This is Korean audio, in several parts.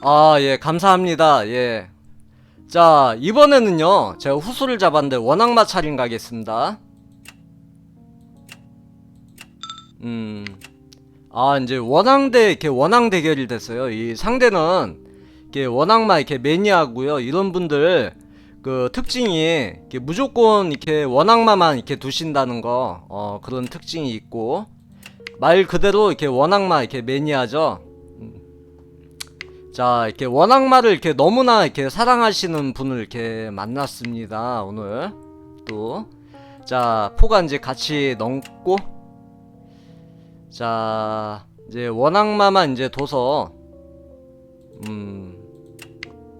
아, 예, 감사합니다. 예. 자, 이번에는요, 제가 후수를 잡았는데 원악마 차림 가겠습니다. 음, 아, 이제 원앙대, 이렇게 원앙 대결이 됐어요. 이 상대는, 이렇게 원악마, 이렇게 매니아고요 이런 분들, 그 특징이, 이렇게 무조건 이렇게 원악마만 이렇게 두신다는 거, 어, 그런 특징이 있고, 말 그대로 이렇게 원악마, 이렇게 매니아죠. 자, 이렇게 원악마를 이렇게 너무나 이렇게 사랑하시는 분을 이렇게 만났습니다. 오늘 또. 자, 포가 이제 같이 넘고. 자, 이제 원악마만 이제 둬서. 음.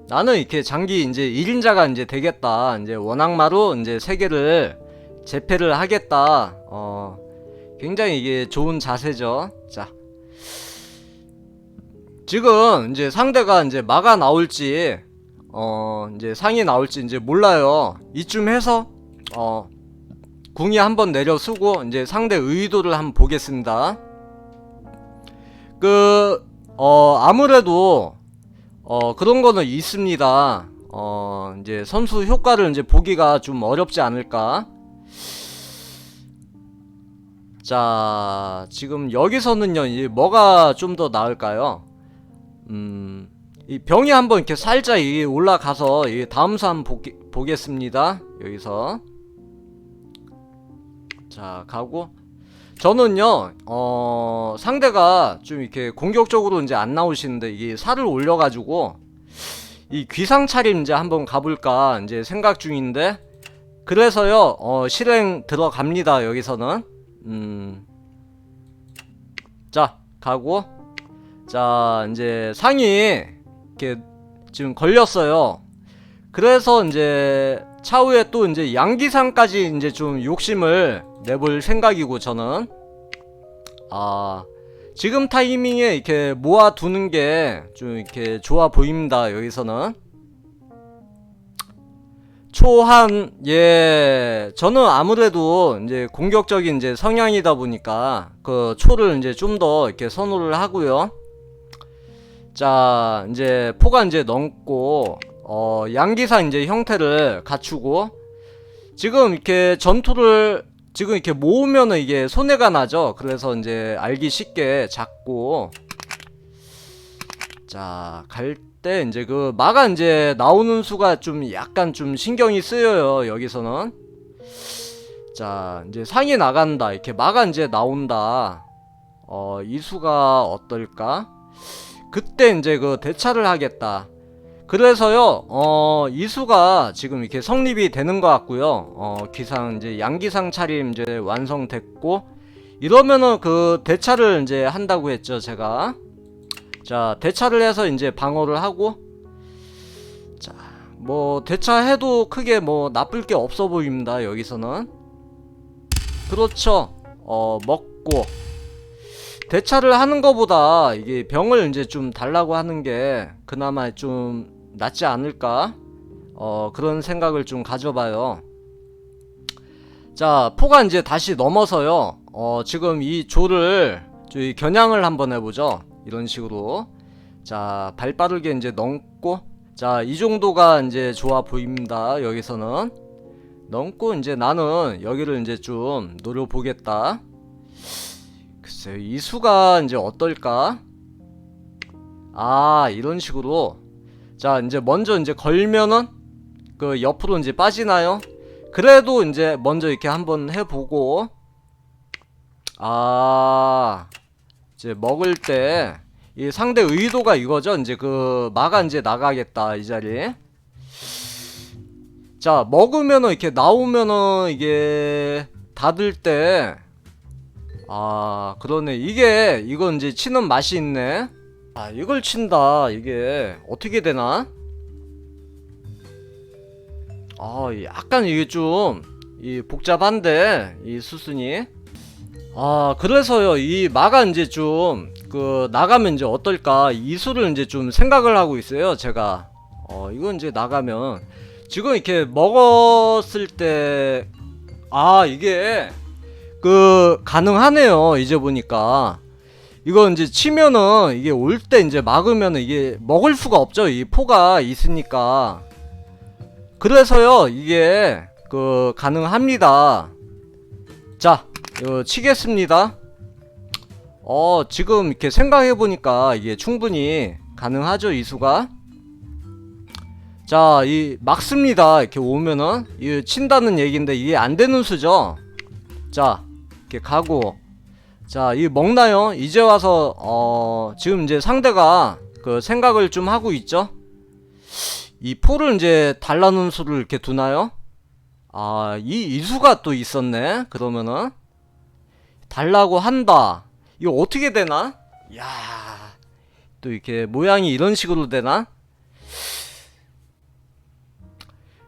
나는 이렇게 장기 이제 1인자가 이제 되겠다. 이제 원악마로 이제 세계를 재패를 하겠다. 어. 굉장히 이게 좋은 자세죠. 자. 지금 이제 상대가 이제 마가 나올지 어 이제 상이 나올지 이제 몰라요. 이쯤 해서 어 궁이 한번 내려 쓰고 이제 상대 의도를 한번 보겠습니다. 그 어 아무래도 어 그런 거는 있습니다. 어 이제 선수 효과를 이제 보기가 좀 어렵지 않을까? 자, 지금 여기서는요, 이 뭐가 좀 더 나을까요? 음, 이 병이 한번 이렇게 살짝 이 올라가서 이 다음 수 한번 보기, 보겠습니다. 여기서. 자, 가고. 저는요, 어, 상대가 좀 이렇게 공격적으로 이제 안 나오시는데 이게 살을 올려가지고 이 귀상 차림 이제 한번 가볼까 이제 생각 중인데 그래서요, 어, 실행 들어갑니다. 여기서는. 음. 자, 가고. 자, 이제 상이 이렇게 지금 걸렸어요. 그래서 이제 차후에 또 이제 양기상까지 이제 좀 욕심을 내볼 생각이고 저는. 아 지금 타이밍에 이렇게 모아두는 게 좀 이렇게 좋아 보입니다 여기서는. 초한 예 저는 아무래도 이제 공격적인 이제 성향이다 보니까 그 초를 이제 좀 더 이렇게 선호를 하고요 자 이제 포가 이제 넘고 어 양기상 이제 형태를 갖추고 지금 이렇게 전투를 지금 이렇게 모으면은 이게 손해가 나죠. 그래서 이제 알기 쉽게 잡고. 자 갈 때 이제 그 마가 이제 나오는 수가 좀 약간 좀 신경이 쓰여요 여기서는. 자 이제 상이 나간다. 이렇게 마가 이제 나온다. 어 이 수가 어떨까 그때 이제 그 대차를 하겠다. 그래서요, 어, 이수가 지금 이렇게 성립이 되는 것 같고요. 어, 기상, 이제 양기상 차림 이제 완성됐고, 이러면은 그 대차를 이제 한다고 했죠, 제가. 자, 대차를 해서 이제 방어를 하고, 자, 뭐, 대차해도 크게 뭐 나쁠 게 없어 보입니다, 여기서는. 그렇죠. 어, 먹고, 대차를 하는 것보다 이게 병을 이제 좀 달라고 하는 게 그나마 좀 낫지 않을까? 어, 그런 생각을 좀 가져봐요. 자, 포가 이제 다시 넘어서요. 어, 지금 이 조를 저희 겨냥을 한번 해보죠. 이런 식으로. 자, 발 빠르게 이제 넘고. 자, 이 정도가 이제 좋아 보입니다. 여기서는. 넘고 이제 나는 여기를 이제 좀 노려보겠다. 글쎄요, 이 수가 이제 어떨까? 아, 이런 식으로. 자, 이제 먼저 이제 걸면은 그 옆으로 이제 빠지나요? 그래도 이제 먼저 이렇게 한번 해보고. 아, 이제 먹을 때 이 상대 의도가 이거죠. 이제 그 마가 이제 나가겠다 이 자리에. 자, 먹으면은 이렇게 나오면은 이게 닫을 때 아 그러네. 이게 이건 이제 치는 맛이 있네. 아 이걸 친다. 이게 어떻게 되나? 아 약간 이게 좀 이 복잡한데 이 수순이. 아 그래서요 이 마가 이제 좀 그 나가면 이제 어떨까? 이수를 이제 좀 생각을 하고 있어요 제가. 어 이건 이제 나가면. 지금 이렇게 먹었을 때 아 이게 그 가능하네요 이제 보니까 이거 이제 치면은 이게 올 때 이제 막으면은 이게 먹을 수가 없죠. 이 포가 있으니까. 그래서요, 이게 그 가능합니다. 자, 이거 치겠습니다. 어, 지금 이렇게 생각해 보니까 이게 충분히 가능하죠, 이 수가. 자, 이 막습니다. 이렇게 오면은 이 친다는 얘기인데 이게 안 되는 수죠. 자, 이렇게 가고 자, 이 먹나요? 이제 와서 어 지금 이제 상대가 그 생각을 좀 하고 있죠. 이 포를 이제 달라는 수를 이렇게 두나요? 아, 이 이수가 또 있었네. 그러면은 달라고 한다. 이거 어떻게 되나? 야, 또 이렇게 모양이 이런 식으로 되나?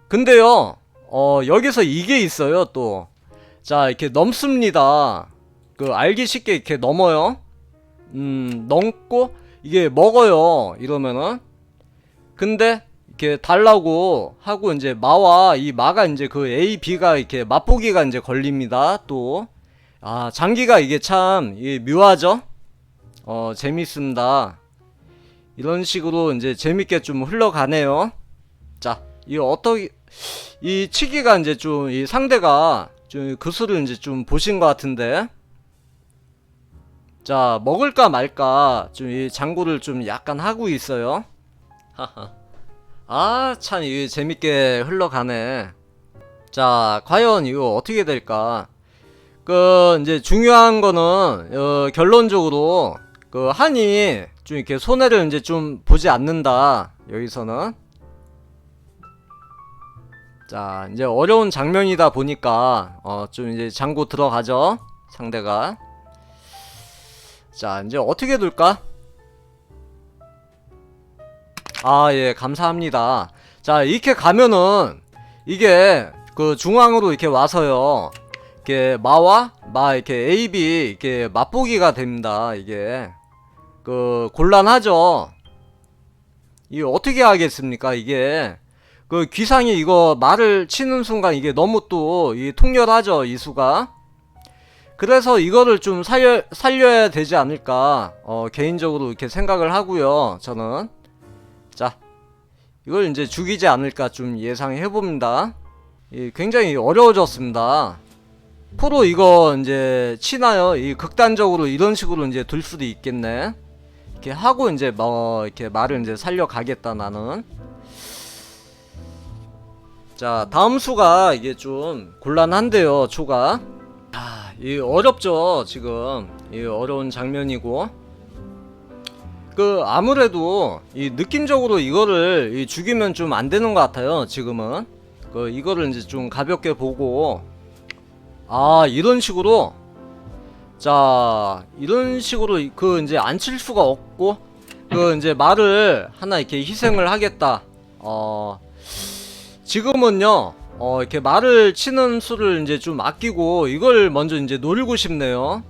근데요, 어 여기서 이게 있어요. 또, 자 이렇게 넘습니다. 그 알기 쉽게 이렇게 넘어요. 음, 넘고 이게 먹어요. 이러면은 근데 이렇게 달라고 하고 이제 마와 이 마가 이제 그 A, B가 이렇게 맛보기가 이제 걸립니다. 또 아, 장기가 이게 참 이게 묘하죠? 어, 재밌습니다. 이런 식으로 이제 재밌게 좀 흘러가네요. 자, 이 어떻게 이 치기가 이제 좀 이 상대가 좀 그 수를 이제 좀 보신 것 같은데. 자 먹을까 말까 좀 이 장구를 좀 약간 하고 있어요. 아참 이게 재밌게 흘러가네. 자 과연 이거 어떻게 될까? 그 이제 중요한 거는 어, 결론적으로 그 한이 좀 이렇게 손해를 이제 좀 보지 않는다. 여기서는 자 이제 어려운 장면이다 보니까 어 좀 이제 장고 들어가죠 상대가. 자 이제 어떻게 둘까? 아 예 감사합니다. 자 이렇게 가면은 이게 그 중앙으로 이렇게 와서요. 이렇게 마와 마 이렇게 A B 이렇게 맛보기가 됩니다 이게. 그 곤란하죠. 이게 어떻게 하겠습니까 이게 그 귀상이 이거 말을 치는 순간 이게 너무 또 이 통렬하죠 이 수가. 그래서 이거를 좀 살려 살려야 되지 않을까 어 개인적으로 이렇게 생각을 하고요 저는. 자 이걸 이제 죽이지 않을까 좀 예상해 봅니다. 이 굉장히 어려워졌습니다. 프로 이거 이제 치나요? 이 극단적으로 이런 식으로 이제 둘 수도 있겠네. 이렇게 하고 이제 뭐 이렇게 말을 이제 살려 가겠다 나는 자 다음 수가 이게 좀 곤란한데요 초가. 아, 이 어렵죠 지금. 이 어려운 장면이고. 그 아무래도 이 느낌적으로 이거를 이 죽이면 좀 안 되는 것 같아요 지금은. 그 이거를 이제 좀 가볍게 보고. 아 이런 식으로. 자 이런 식으로 그 이제 안 칠 수가 없고 그 이제 말을 하나 이렇게 희생을 하겠다. 어 지금은요 어 이렇게 말을 치는 수를 이제 좀 아끼고 이걸 먼저 이제 노리고 싶네요.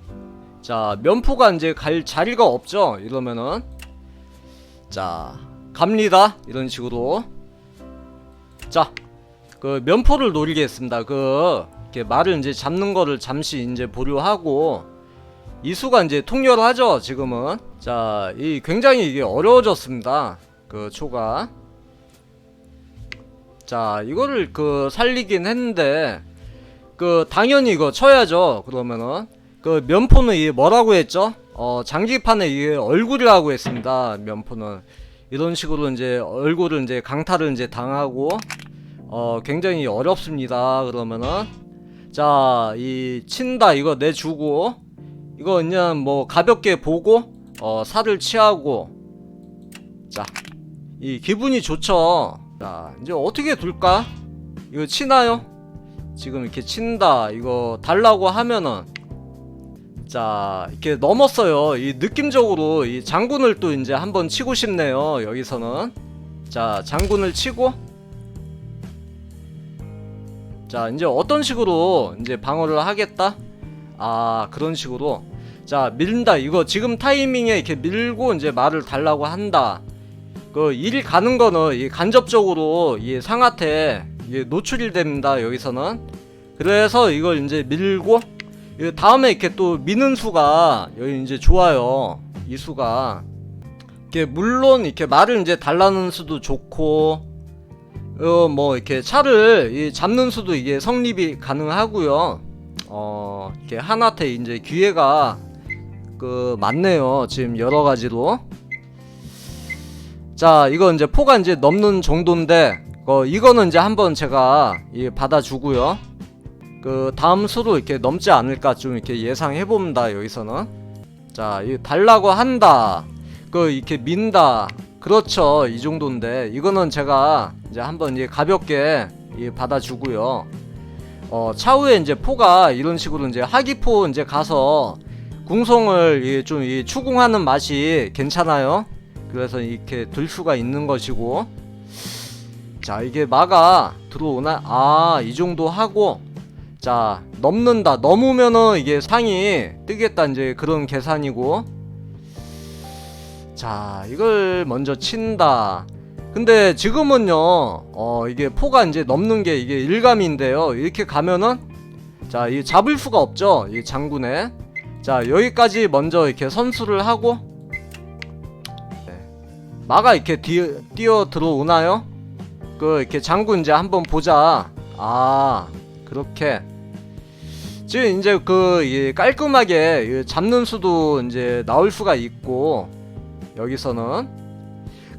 자 면포가 이제 갈 자리가 없죠? 이러면은. 자 갑니다. 이런 식으로. 자 그 면포를 노리겠습니다. 그 이렇게 말을 이제 잡는 거를 잠시 이제 보류하고 이수가 이제 통렬하죠 지금은? 자 이 굉장히 이게 어려워졌습니다. 그 초가 자 이거를 그 살리긴 했는데 그 당연히 이거 쳐야죠 그러면은. 그 면포는 이게 뭐라고 했죠? 어 장기판에 이게 얼굴이라고 했습니다 면포는. 이런 식으로 이제 얼굴을 이제 강타를 이제 당하고 어 굉장히 어렵습니다 그러면은. 자 이 친다 이거 내주고 이거 그냥 뭐 가볍게 보고 어 살을 취하고. 자 이 기분이 좋죠 자 이제 어떻게 둘까? 이거 치나요? 지금 이렇게 친다 이거 달라고 하면은. 자 이렇게 넘었어요. 이 느낌적으로 이 장군을 또 이제 한번 치고 싶네요 여기서는. 자 장군을 치고. 자 이제 어떤 식으로 이제 방어를 하겠다? 아 그런 식으로. 자 밀린다. 이거 지금 타이밍에 이렇게 밀고 이제 말을 달라고 한다 그 일 가는 거는 이 간접적으로 이 상한테 노출이 됩니다 여기서는 그래서 이걸 이제 밀고 이 다음에 이렇게 또 미는 수가 여기 이제 좋아요. 이 수가 이렇게 물론 이렇게 말을 이제 달라는 수도 좋고 어 뭐 이렇게 차를 이 잡는 수도 이게 성립이 가능하고요. 어 이렇게 한한테 이제 기회가 그 많네요. 지금 여러 가지로. 자, 이거 이제 포가 이제 넘는 정도인데 어 이거는 이제 한번 제가 이 받아주고요. 그 다음 수로 이렇게 넘지 않을까 좀 이렇게 예상해 봅니다. 여기서는. 자, 이 달라고 한다. 그 이렇게 민다. 그렇죠. 이 정도인데 이거는 제가 이제 한번 이제 가볍게 이 받아주고요. 어, 차후에 이제 포가 이런 식으로 이제 하기포 이제 가서 궁성을 이좀이 추궁하는 맛이 괜찮아요. 그래서 이렇게 들 수가 있는 것이고. 자, 이게 마가 들어오나? 아, 이 정도 하고. 자, 넘는다. 넘으면은 이게 상이 뜨겠다. 이제 그런 계산이고. 자, 이걸 먼저 친다. 근데 지금은요, 어, 이게 포가 이제 넘는 게 이게 일감인데요. 이렇게 가면은, 자, 이 잡을 수가 없죠. 이 장군에. 자, 여기까지 먼저 이렇게 선수를 하고, 네. 마가 이렇게 뛰어, 뛰어 들어오나요? 그, 이렇게 장군 이제 한번 보자. 아, 그렇게. 지금 이제 그, 이 깔끔하게 이 잡는 수도 이제 나올 수가 있고, 여기서는.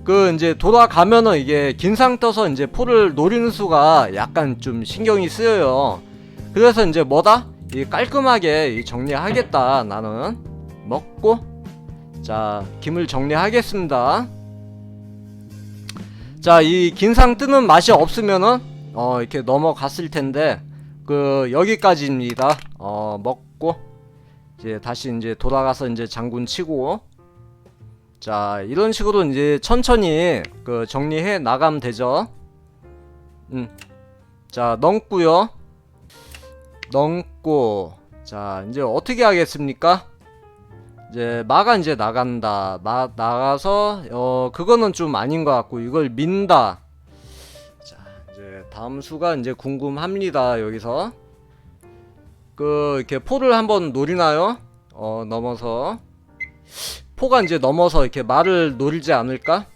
그 이제 돌아가면은 이게 긴상 떠서 이제 포를 노리는 수가 약간 좀 신경이 쓰여요. 그래서 이제 뭐다? 이 깔끔하게 이 정리하겠다 나는 먹고 자 김을 정리하겠습니다. 자 이 긴상 뜨는 맛이 없으면은 어 이렇게 넘어갔을 텐데 그 여기까지입니다. 어 먹고 이제 다시 이제 돌아가서 이제 장군 치고 자 이런 식으로 이제 천천히 그 정리해 나가면 되죠 음. 자 넘고요 넘고 자 이제 어떻게 하겠습니까 이제 마가 이제 나간다 마 나가서 어 그거는 좀 아닌 것 같고 이걸 민다 자 이제 다음 수가 이제 궁금합니다 여기서 그 이렇게 포를 한번 노리나요 어 넘어서 포가 이제 넘어서 이렇게 말을 노리지 않을까?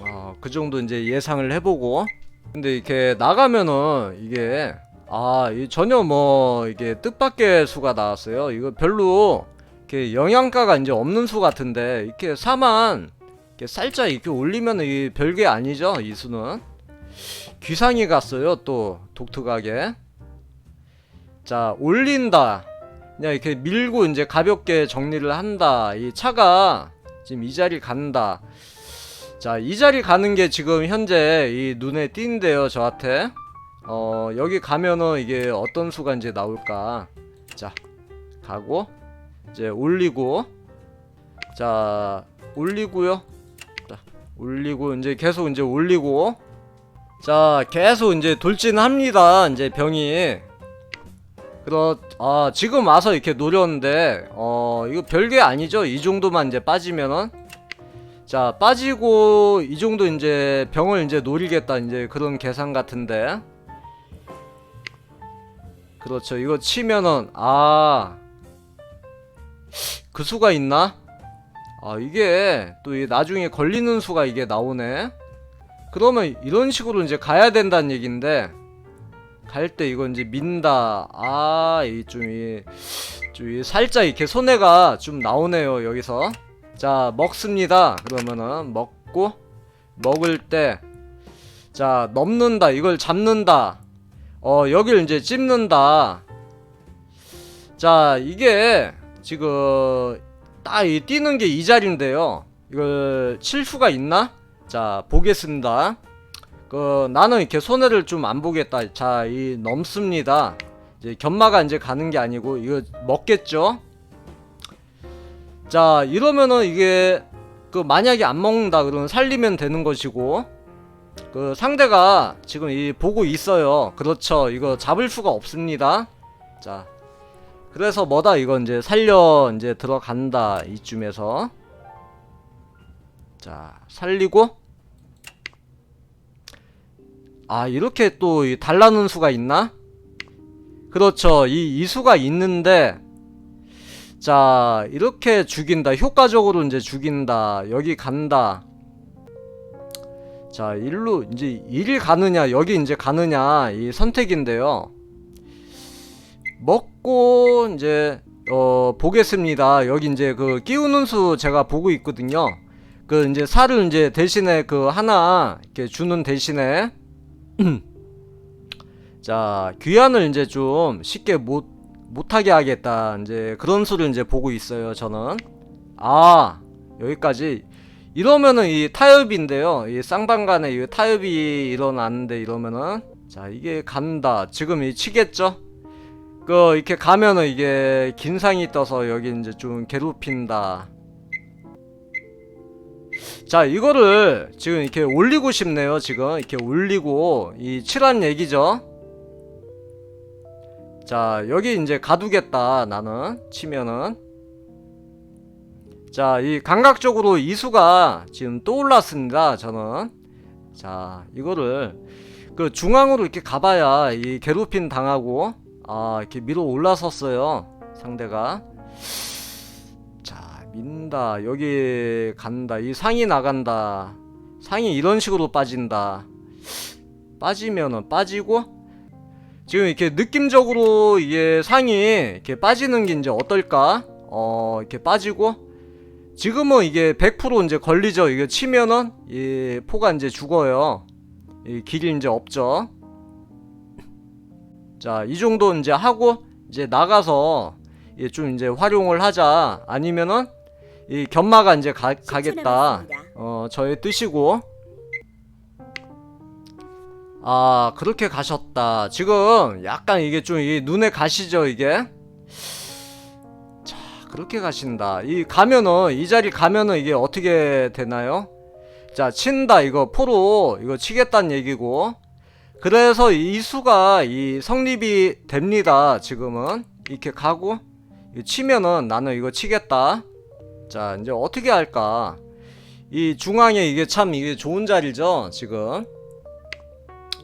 어, 그 정도 이제 예상을 해보고. 근데 이렇게 나가면은 이게 아, 이 전혀 뭐 이게 뜻밖의 수가 나왔어요. 이거 별로 이렇게 영양가가 이제 없는 수 같은데 이렇게 사만 이렇게 살짝 이렇게 올리면 이 별게 아니죠. 이 수는 귀상이 갔어요. 또 독특하게. 자, 올린다. 그냥 이렇게 밀고 이제 가볍게 정리를 한다. 이 차가 지금 이 자리 간다. 자, 이 자리 가는 게 지금 현재 이 눈에 띄는데요, 저한테. 어, 여기 가면은 이게 어떤 수가 이제 나올까. 자, 가고, 이제 올리고, 자, 올리고요. 자, 올리고, 이제 계속 이제 올리고, 자, 계속 이제 돌진합니다. 이제 병이. 그렇 아 지금 와서 이렇게 노렸는데 어 이거 별게 아니죠 이 정도만 이제 빠지면은 자 빠지고 이 정도 이제 병을 이제 노리겠다 이제 그런 계산 같은데 그렇죠 이거 치면은 아 그 수가 있나 아 이게 또이 나중에 걸리는 수가 이게 나오네 그러면 이런 식으로 이제 가야 된다는 얘긴데 갈 때 이거 이제 민다. 아, 이좀 이, 좀 이, 살짝 이렇게 손해가 좀 나오네요, 여기서. 자, 먹습니다. 그러면은, 먹고, 먹을 때, 자, 넘는다. 이걸 잡는다. 어, 여길 이제 찝는다. 자, 이게, 지금, 딱 이 뛰는 게 이 자리인데요. 이걸 칠 수가 있나? 자, 보겠습니다. 그 나는 이렇게 손해를 좀 안 보겠다. 자, 이 넘습니다. 이제 견마가 이제 가는 게 아니고 이거 먹겠죠? 자, 이러면은 이게 그 만약에 안 먹는다 그러면 살리면 되는 것이고 그 상대가 지금 이 보고 있어요. 그렇죠. 이거 잡을 수가 없습니다. 자. 그래서 뭐다? 이거 이제 살려 이제 들어간다 이쯤에서. 자, 살리고. 아 이렇게 또 달라는 수가 있나? 그렇죠. 이, 이 수가 있는데 자 이렇게 죽인다. 효과적으로 이제 죽인다. 여기 간다. 자 일로 이제 일 가느냐 여기 이제 가느냐 이 선택인데요 먹고 이제 어 보겠습니다. 여기 이제 그 끼우는 수 제가 보고 있거든요. 그 이제 살을 이제 대신에 그 하나 이렇게 주는 대신에 자 귀환을 이제 좀 쉽게 못 못하게 하겠다. 이제 그런 수를 이제 보고 있어요 저는. 아 여기까지. 이러면은 이 타협인데요. 이 쌍방간에 이 타협이 일어나는데 이러면은. 자 이게 간다. 지금 이 치겠죠 그 이렇게 가면은 이게 긴 상이 떠서 여기 이제 좀 괴롭힌다. 자 이거를 지금 이렇게 올리고 싶네요 지금. 이렇게 올리고 이 칠한 얘기죠. 자 여기 이제 가두겠다 나는. 치면은. 자 이 감각적으로 이수가 지금 떠올랐습니다 저는. 자 이거를 그 중앙으로 이렇게 가봐야 이 괴롭힘 당하고 아 이렇게 밀어 올라섰어요 상대가 자 민다 여기 간다 이 상이 나간다 상이 이런 식으로 빠진다 빠지면은 빠지고 지금 이렇게 느낌적으로 이게 상이 이렇게 빠지는 게 이제 어떨까? 어, 이렇게 빠지고 지금은 이게 100% 이제 걸리죠. 이게 치면은 이 포가 이제 죽어요. 이 길이 이제 없죠. 자, 이 정도 이제 하고 이제 나가서 이좀 이제 활용을 하자. 아니면은 이 견마가 이제 가, 가겠다. 어, 저의 뜻이고. 아 그렇게 가셨다. 지금 약간 이게 좀 이 눈에 가시죠 이게? 자 그렇게 가신다. 이 가면은 이 자리 가면은 이게 어떻게 되나요? 자 친다. 이거 포로 이거 치겠다는 얘기고 그래서 이 수가 이 성립이 됩니다 지금은 이렇게 가고 치면은 나는 이거 치겠다 자 이제 어떻게 할까 이 중앙에 이게 참 이게 좋은 자리죠 지금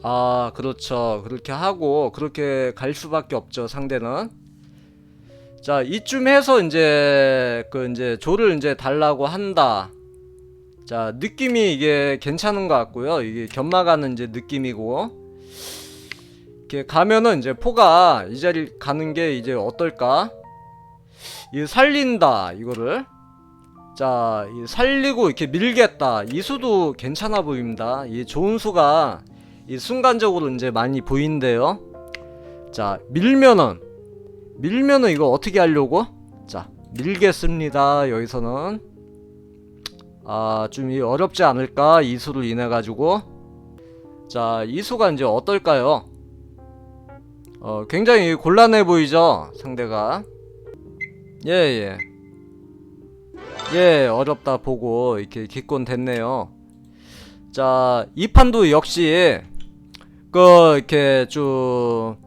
아, 그렇죠. 그렇게 하고 그렇게 갈 수밖에 없죠, 상대는. 자, 이쯤 해서 이제 그 이제 조를 이제 달라고 한다. 자, 느낌이 이게 괜찮은 것 같고요. 이게 견마가는 이제 느낌이고. 이렇게 가면은 이제 포가 이 자리 가는 게 이제 어떨까? 이 살린다, 이거를. 자, 이 살리고 이렇게 밀겠다. 이 수도 괜찮아 보입니다. 이 좋은 수가 이 순간적으로 이제 많이 보인대요. 자, 밀면은 밀면은 이거 어떻게 하려고? 자, 밀겠습니다. 여기서는 아, 좀이 어렵지 않을까? 이 수로 인해 가지고 자, 이 수가 이제 어떨까요? 어, 굉장히 곤란해 보이죠? 상대가. 예, 예. 예, 어렵다 보고 이렇게 기권 됐네요. 자, 이 판도 역시 그 이렇게 좀